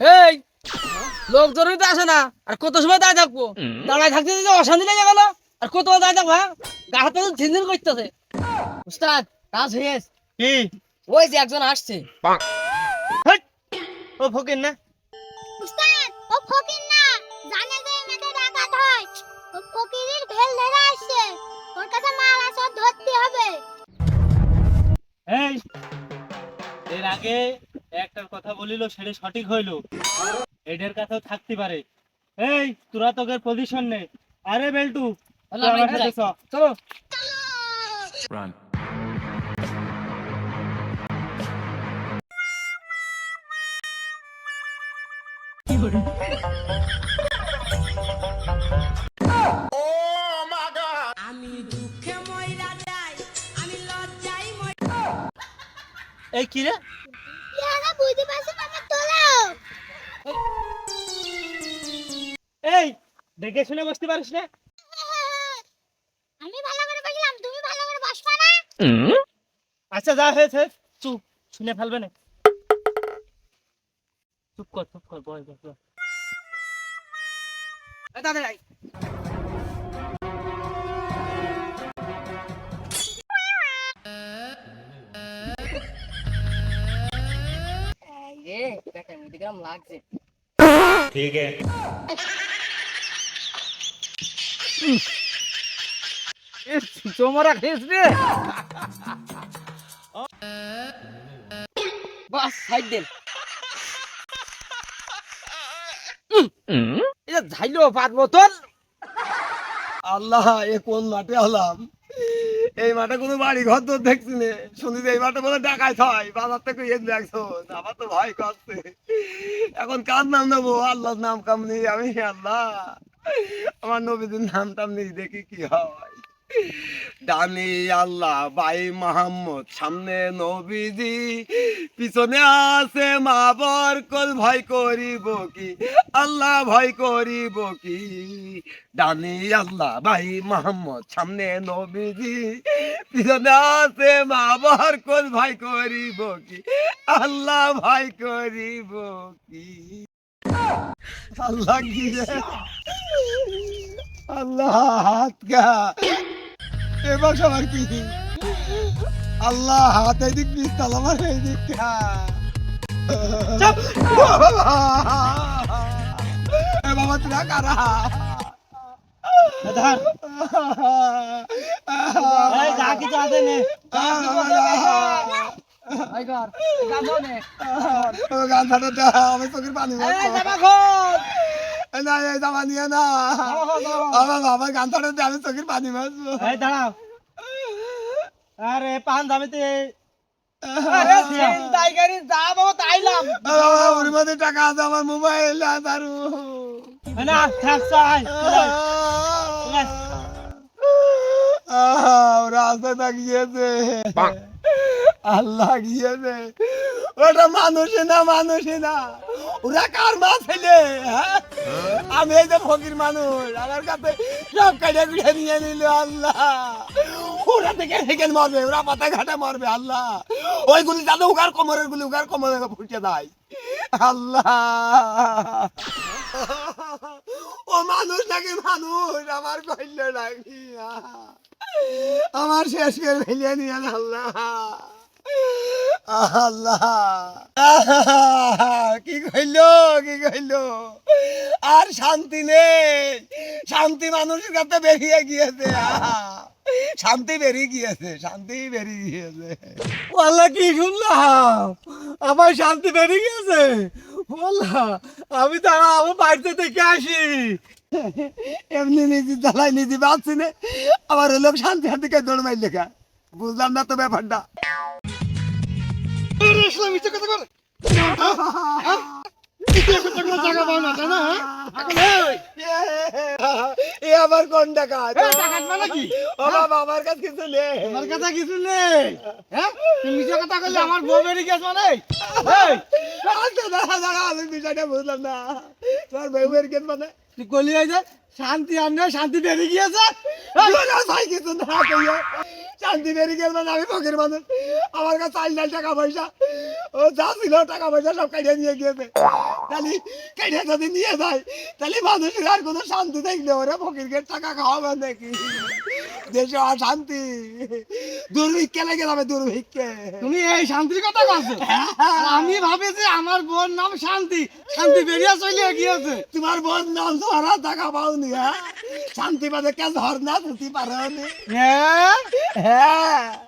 এই লোকজনই তো আসে না। আর কত সময় দাঁড়িয়ে থাকব? দাঁড়ায় থাকতে যে অশান্তি লেগে গেল আর কত দাঁড়িয়ে থাকব হ্যাঁ? গা হাতে ঝিনঝিন করতেছে। উস্তাদ কাজ হয়ে গেছে। কি? ওই যে একজন আসছে। ও ফকির না? উস্তাদ ও ফকির না। জানে যে মেয়েটা ডাকাত হয়। ও ফকিরের ভেল ধরে আসছে। ওর কাছে মাল আছে ধরতে হবে। এই এর আগে একটার কথা বলিল সেটা সঠিক হইল। এদের কাছেও থাকতে পারে। এই তোরা তোকে পজিশন নে। আরে বেল্টু আমার সাথে চলো। Run. এই কি রে? ইয়ারা বুঝতে পারছে মামা তোলো? এই দেখে শুনে বসতে পারিস না? আমি ভালো করে বসলাম তুমি ভালো করে বসবা না? আচ্ছা যা হয়েছে চুপ শুনে ফেলবে না। চুপ কর চুপ কর বয় বয় দাদা দেখেন আছে চোমরা খেস রে বাস সাইড দেন এটা ঝাইলো পাঁচ বোতল। আল্লাহ, এ কোন মাঠে হলাম এই মাঠে কোনো বাড়ি ঘর তো দেখছি না। শুনি যে এই মাঠে বলে ডাকাই হয়। বাজার থেকে এদ একজন আমার তো ভয় করছে। এখন কার নাম নেব? আল্লাহর নাম কাম নেই। আমি আল্লাহ। আমার নবীদের নাম টাম নেই, দেখি কি হয়। ডানি আল্লাহ বাই মাহমদ, সামনে নবীজি, পিছনে আছে মা বরকল ভয় করিব কি? আল্লাহ ভয় করিব কি? ডানি আল্লাহ, ভাই মোহাম্মদ সামনে নবীজি, পিছনে আছে মা বরকল ভয় করিব কি? আল্লাহ ভয় করিব কি? আল্লাহ কি আল্লাহ হাত গা এবার সবার কি আল্লাহ হাত এদিক পিস্তল আমার এদিক এ বাবা তুই কারা। এই নে। গান ছাড়াতে আমি চোখের পানি না এই জামা নিয়ে না। আমার গান আমি চোখের পানি মারবো। এই দাঁড়াও। আরে পান টাকা আছে আমার মোবাইল দারু না থাক চাই রাস্তাটা গিয়েছে। আল্লাহ গিয়েছে। ওটা মানুষে না মানুষে না। ওরা কার মা ছেলে? হ্যাঁ? আমি এই যে ফকির মানুষ, আমার কাছে সব কেটে কুটে নিয়ে নিল আল্লাহ। ওরা থেকে সেখানে মরবে, ওরা পাতা ঘাটে মরবে আল্লাহ। ওইগুলি যাতে উগার কোমরের গুলি, উগার কোমরে ফুটে দেয় আল্লাহ। ও মানুষ নাকি মানুষ? আমার কইল নাকি আমার শেষ করে ফেলিয়ে নিয়ে আল্লাহ। আল্লাহ। কি কইল কি কইল? আর শান্তি নেই। শান্তি মানুষের কাছে বেরিয়ে গিয়েছে। শান্তি বেরিয়ে গিয়েছে, শান্তি বেরিয়ে গিয়েছে। আল্লাহ কি শুনলাম? আমার শান্তি বেরিয়ে গিয়েছে? বললা আমি তারা আমার বাড়িতে থেকে আসি। এমনি নিজে জ্বালাই নিজে বাঁচছি না। আবার লোক শান্তি শান্তি কে দৌড় মাইল লেখা বুঝলাম না তো ব্যাপারটা। এ আবার কোন টাকা? ও বাবা আমার কাছে কিছু নেই। আমার কথা কিছু নেই? হ্যাঁ? তুমি কথা আমার বউ গেছে মানে? এই, আচ্ছা, দাঁড়া দাঁড়া আমি বিষয়টা বুঝলাম না। তোমার বউয়ের কেন মানে? তুই গলি আই যে শান্তি আর নয় শান্তি বেরিয়ে গিয়েছে? ভাই কিছু না কইও। শান্তি বেরিয়ে গেল মানে আমি ফকির মানুষ। আমার কাছে চার লাখ টাকা পয়সা। ও যা ছিল টাকা পয়সা সব কেটে নিয়ে গিয়েছে। তাহলে কেটে যদি নিয়ে যায় তাহলে মানুষের আর কোনো শান্তি দেখলে ওরে ফকিরকে টাকা খাওয়াবে নাকি? দেশে অশান্তি। দুর্ভিক্ষে লেগে যাবে দুর্ভিক্ষে। তুমি এই শান্তির কথা বলছো আর আমি ভাবেছি আমার বোন নাম শান্তি। শান্তি বেরিয়ে চলে গিয়েছে। তোমার বোন নাম ধরা টাকা পাওনি হ্যাঁ? শান্তি পাবে কে? ঝর্ণা ধুতি পারো হ্যাঁ? হ্যাঁ।